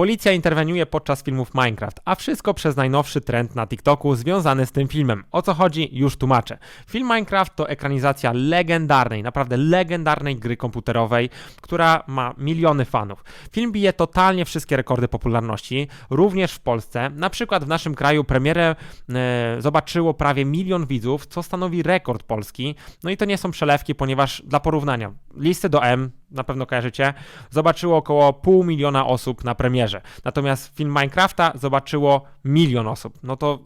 Policja interweniuje podczas filmów Minecraft, a wszystko przez najnowszy trend na TikToku związany z tym filmem. O co chodzi? Już tłumaczę. Film Minecraft to ekranizacja legendarnej, naprawdę legendarnej gry komputerowej, która ma miliony fanów. Film bije totalnie wszystkie rekordy popularności, również w Polsce. Na przykład w naszym kraju premierę e, zobaczyło prawie milion widzów, co stanowi rekord polski. No i to nie są przelewki, ponieważ dla porównania, listy do M, na pewno kojarzycie, zobaczyło około pół miliona osób na premierze. Natomiast film Minecrafta zobaczyło milion osób. No to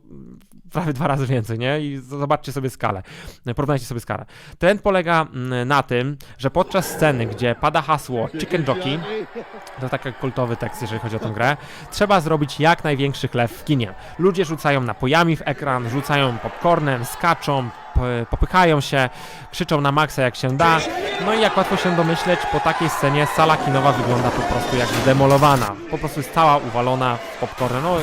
prawie dwa razy więcej, nie? I zobaczcie sobie skalę. Porównajcie sobie skalę. Trend polega mm, na tym, że podczas sceny, gdzie pada hasło Chicken Jockey, to taki kultowy tekst, jeżeli chodzi o tę grę, trzeba zrobić jak największy chleb w kinie. Ludzie rzucają napojami w ekran, rzucają popcornem, skaczą, popychają się, krzyczą na maksa jak się da. No i jak łatwo się domyśleć, po takiej scenie sala kinowa wygląda po prostu jak zdemolowana. Po prostu jest cała uwalona w popcorn. No,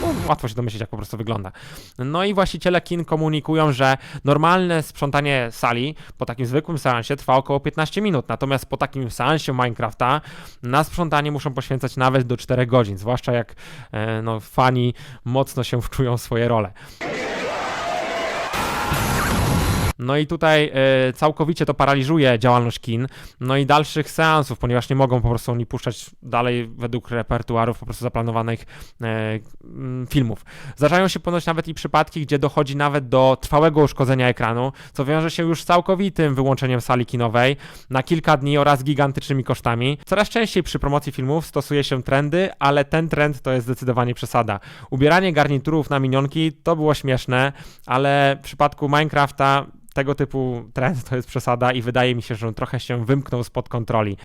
no, łatwo się domyślić, jak po prostu wygląda. No i właściciele kin komunikują, że normalne sprzątanie sali po takim zwykłym seansie trwa około 15 minut, natomiast po takim seansie Minecrafta na sprzątanie muszą poświęcać nawet do 4 godzin, zwłaszcza jak e, no, fani mocno się wczują w swoje role. No i tutaj e, całkowicie to paraliżuje działalność kin, no i dalszych seansów, ponieważ nie mogą po prostu oni puszczać dalej według repertuarów po prostu zaplanowanych mm, filmów. Zdarzają się ponoć nawet i przypadki, gdzie dochodzi nawet do trwałego uszkodzenia ekranu, co wiąże się już z całkowitym wyłączeniem sali kinowej na kilka dni oraz gigantycznymi kosztami. Coraz częściej przy promocji filmów stosuje się trendy, ale ten trend to jest zdecydowanie przesada. Ubieranie garniturów na minionki to było śmieszne, ale w przypadku Minecrafta tego typu trend to jest przesada i wydaje mi się, że on trochę się wymknął spod kontroli.